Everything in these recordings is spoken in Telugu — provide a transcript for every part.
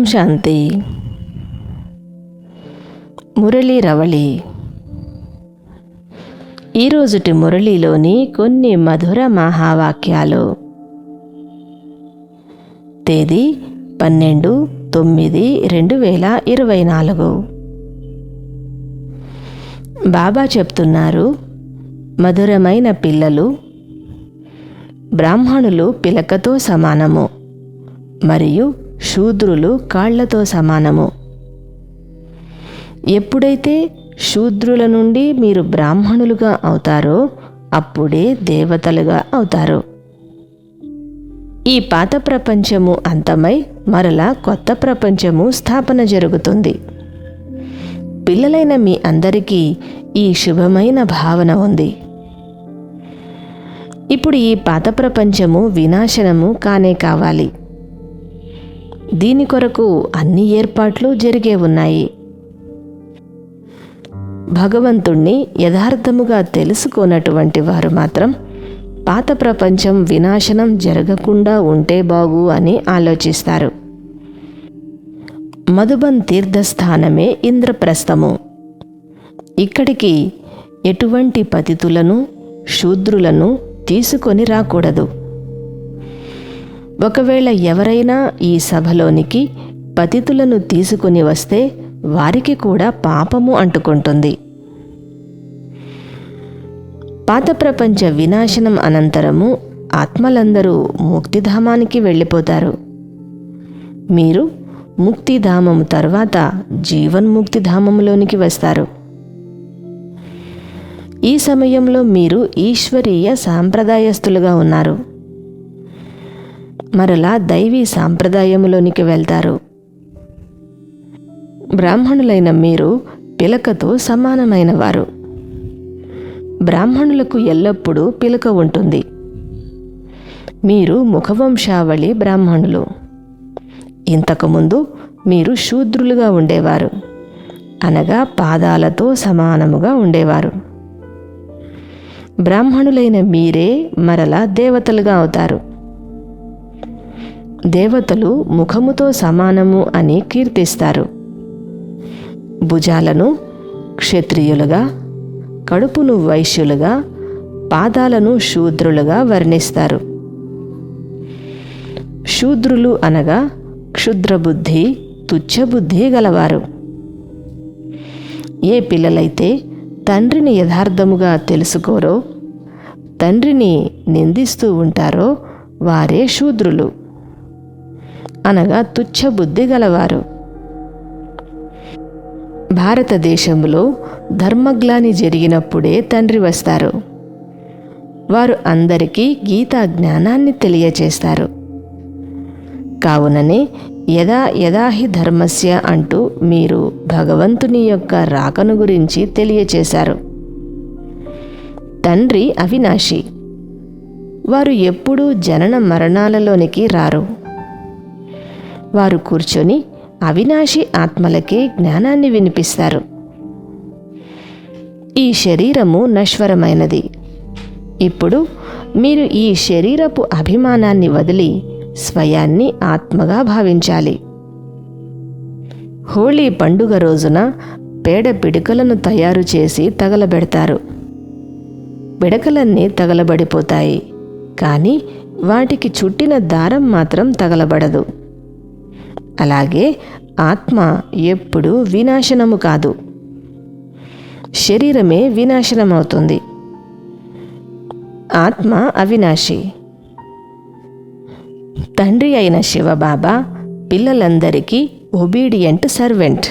ఓం శాంతి. మురళి రవళి. ఈరోజుటి మురళిలోని కొన్ని మధుర మహావాక్యాలు. తేదీ పన్నెండు తొమ్మిది రెండు వేల ఇరవై నాలుగు. బాబా చెప్తున్నారు మధురమైన పిల్లలు బ్రాహ్మణులు పిలకతో సమానము మరియు శూద్రులు కాళ్ళతో సమానము. ఎప్పుడైతే శూద్రుల నుండి మీరు బ్రాహ్మణులుగా అవుతారో అప్పుడే దేవతలుగా అవుతారు. ఈ పాత ప్రపంచము అంతమై మరలా కొత్త ప్రపంచము స్థాపన జరుగుతుంది. పిల్లలైన మీ అందరికీ ఈ శుభమైన భావన ఉంది. ఇప్పుడు ఈ పాత ప్రపంచము వినాశనము కానే కావాలి. దీని కొరకు అన్ని ఏర్పాట్లు జరిగే ఉన్నాయి. భగవంతుణ్ణి యథార్థముగా తెలుసుకోనటువంటి వారు మాత్రం పాత ప్రపంచం వినాశనం జరగకుండా ఉంటే బాగు అని ఆలోచిస్తారు. మధుబన్ తీర్థస్థానమే ఇంద్రప్రస్థము. ఇక్కడికి ఎటువంటి పతితులను శూద్రులను తీసుకొని రాకూడదు. ఒకవేళ ఎవరైనా ఈ సభలోనికి పతితులను తీసుకుని వస్తే వారికి కూడా పాపము అంటుకుంటుంది. పాత ప్రపంచ వినాశనం అనంతరము ఆత్మలందరూ ముక్తిధామానికి వెళ్ళిపోతారు. మీరు ముక్తిధామము తర్వాత జీవన్ముక్తిధామములోనికి వస్తారు. ఈ సమయంలో మీరు ఈశ్వరీయ సాంప్రదాయస్తులుగా ఉన్నారు. మరలా దైవీ సాంప్రదాయములోనికి వెళ్తారు. బ్రాహ్మణులైన మీరు పిలకతో సమానమైన వారు బ్రాహ్మణులకు ఎల్లప్పుడూ పిలక ఉంటుంది. మీరు ముఖవంశావళి బ్రాహ్మణులు. ఇంతకుముందు మీరు శూద్రులుగా ఉండేవారు. అనగా పాదాలతో సమానముగా ఉండేవారు. బ్రాహ్మణులైన మీరే మరలా దేవతలుగా అవుతారు. దేవతలు ముఖముతో సమానము అని కీర్తిస్తారు. భుజాలను క్షత్రియులుగా కడుపును వైశ్యులుగా పాదాలను శూద్రులుగా వర్ణిస్తారు. శూద్రులు అనగా క్షుద్రబుద్ధి తుచ్చబుద్ధి గలవారు. ఏ పిల్లలైతే తండ్రిని యథార్థముగా తెలుసుకోరో తండ్రిని నిందిస్తూ ఉంటారో వారే శూద్రులు. అనగా తుచ్చబుద్ధి గలవారు. భారతదేశంలో ధర్మగ్లాని జరిగినప్పుడే తండ్రి వస్తారు. వారు అందరికీ గీతా జ్ఞానాన్ని తెలియచేస్తారు. కావుననే యదా యదాహి ధర్మస్య అంటూ మీరు భగవంతుని యొక్క రాకను గురించి తెలియచేశారు. తండ్రి అవినాశి. వారు ఎప్పుడూ జనన మరణాలలోనికి రారు. వారు కూర్చొని అవినాశి ఆత్మలకే జ్ఞానాన్ని వినిపిస్తారు. ఈ శరీరము నశ్వరమైనది. ఇప్పుడు మీరు ఈ శరీరపు అభిమానాన్ని వదిలి స్వయాన్ని ఆత్మగా భావించాలి. హోళీ పండుగ రోజున పేడ పిడకలను తయారు చేసి తగలబెడతారు. పిడకలన్నీ తగలబడిపోతాయి. కానీ వాటికి చుట్టిన దారం మాత్రం తగలబడదు. అలాగే ఆత్మ ఎప్పుడూ వినాశనము కాదు. శరీరమే వినాశనం అవుతుంది ఆత్మ అవినాశి. తండ్రి అయిన శివబాబా పిల్లలందరికీ ఒబీడియంట్ సర్వెంట్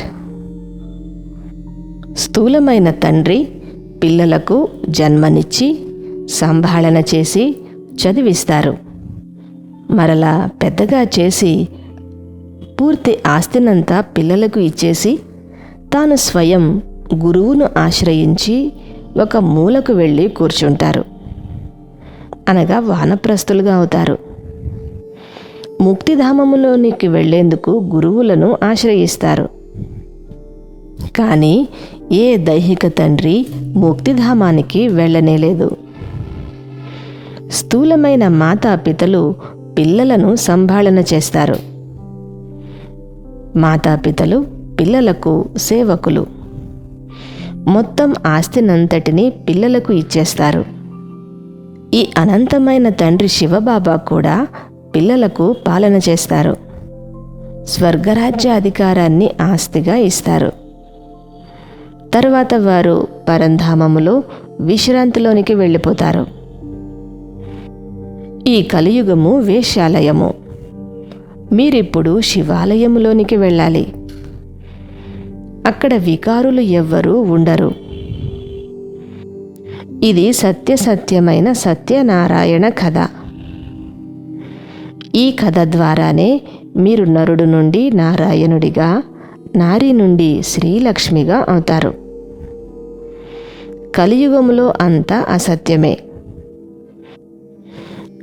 స్థూలమైన తండ్రి పిల్లలకు జన్మనిచ్చి సంభాళన చేసి చదివిస్తారు. మరలా పెద్దగా చేసి పూర్తి ఆస్తినంతా పిల్లలకు ఇచ్చేసి తాను స్వయం గురువును ఆశ్రయించి ఒక మూలకు వెళ్ళి కూర్చుంటారు. అనగా వానప్రస్తులుగా అవుతారు. ముక్తిధామములోనికి వెళ్ళేందుకు గురువులను ఆశ్రయిస్తారు. కానీ ఏ దైహిక తండ్రి ముక్తిధామానికి వెళ్ళనేలేదు స్థూలమైన మాతాపితలు పిల్లలను సంభాళన చేస్తారు. మాతాపితలు పిల్లలకు సేవకులు. మొత్తం ఆస్తినంతటిని పిల్లలకు ఇచ్చేస్తారు. ఈ అనంతమైన తండ్రి శివబాబా కూడా పిల్లలకు పాలన చేస్తారు. స్వర్గరాజ్య అధికారాన్ని ఆస్తిగా ఇస్తారు. తరువాత వారు పరంధామములో విశ్రాంతిలోనికి వెళ్ళిపోతారు. ఈ కలియుగము వేశ్యాలయము. మీరిప్పుడు శివాలయంలోనికి వెళ్ళాలి. అక్కడ వికారులు ఎవ్వరూ ఉండరు. ఇది సత్యసత్యమైన సత్యనారాయణ కథ. ఈ కథ ద్వారానే మీరు నరుడు నుండి నారాయణుడిగా నారి నుండి శ్రీలక్ష్మిగా అవుతారు. కలియుగములో అంతా అసత్యమే.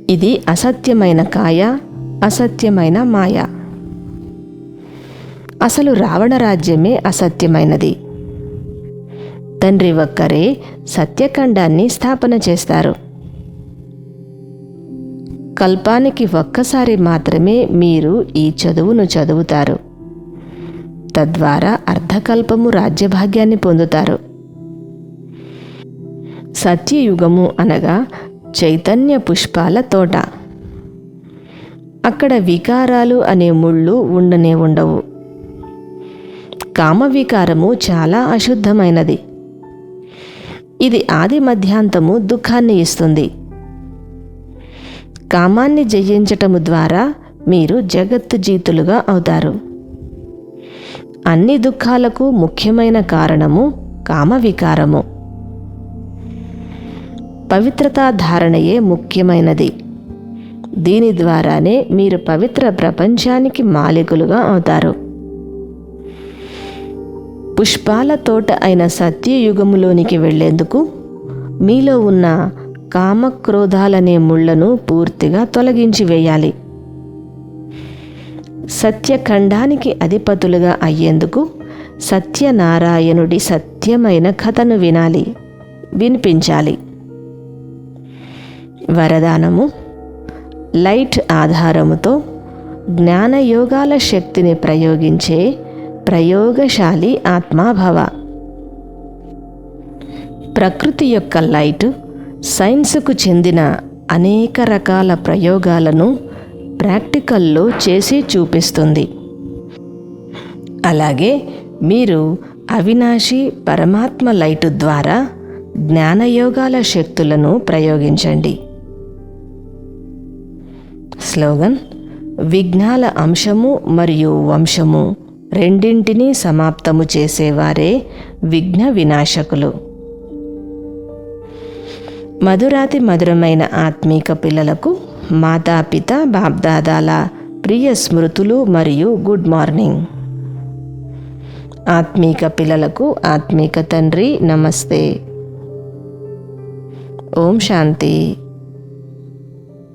ఇది అసత్యమైన కాయ అసత్యమైన మాయ. అసలు రావణ రాజ్యమే అసత్యమైనది. తండ్రి ఒక్కరే సత్యఖండాన్ని స్థాపన చేస్తారు. కల్పానికి ఒక్కసారి మాత్రమే మీరు ఈ చదువును చదువుతారు. తద్వారా అర్ధకల్పము రాజ్యభాగ్యాన్ని పొందుతారు. సత్యయుగము అనగా చైతన్య పుష్పాల తోట. అక్కడ వికారాలు అనే ముళ్ళు ఉండనే ఉండవు. కామవికారము చాలా అశుద్ధమైనది. ఇది ఆది మధ్యాంతము దుఃఖాన్ని ఇస్తుంది. కామాన్ని జయించటము ద్వారా మీరు జగత్తు జీతులుగా అవుతారు. అన్ని దుఃఖాలకు ముఖ్యమైన కారణము కామవికారము. పవిత్రతా ధారణయే ముఖ్యమైనది. దీని ద్వారానే మీరు పవిత్ర ప్రపంచానికి మాలికులుగా అవుతారు. పుష్పాల తోట అయిన సత్యయుగములోనికి వెళ్ళేందుకు మీలో ఉన్న కామక్రోధాలనే ముళ్ళను పూర్తిగా తొలగించి వేయాలి. సత్యఖండానికి అధిపతులుగా అయ్యేందుకు సత్యనారాయణుడి సత్యమైన కథను వినాలి వినిపించాలి. వరదానము. లైట్ ఆధారముతో జ్ఞానయోగాల శక్తిని ప్రయోగించే ప్రయోగశాలి ఆత్మాభవ. ప్రకృతి యొక్క లైట్ సైన్స్కు చెందిన అనేక రకాల ప్రయోగాలను ప్రాక్టికల్లో చేసి చూపిస్తుంది. అలాగే మీరు అవినాశి పరమాత్మ లైటు ద్వారా జ్ఞానయోగాల శక్తులను ప్రయోగించండి. స్లోగన్ విఘ్నాల అంశము మరియు వంశము రెండింటినీ సమాప్తము చేసేవారే విఘ్న వినాశకులు. మధురాతి మధురమైన ఆత్మీక పిల్లలకు మాతాపిత బాబ్దాదాల ప్రియ స్మృతులు మరియు గుడ్ మార్నింగ్. ఆత్మీక పిల్లలకు ఆత్మీక తండ్రి నమస్తే. ఓం శాంతి.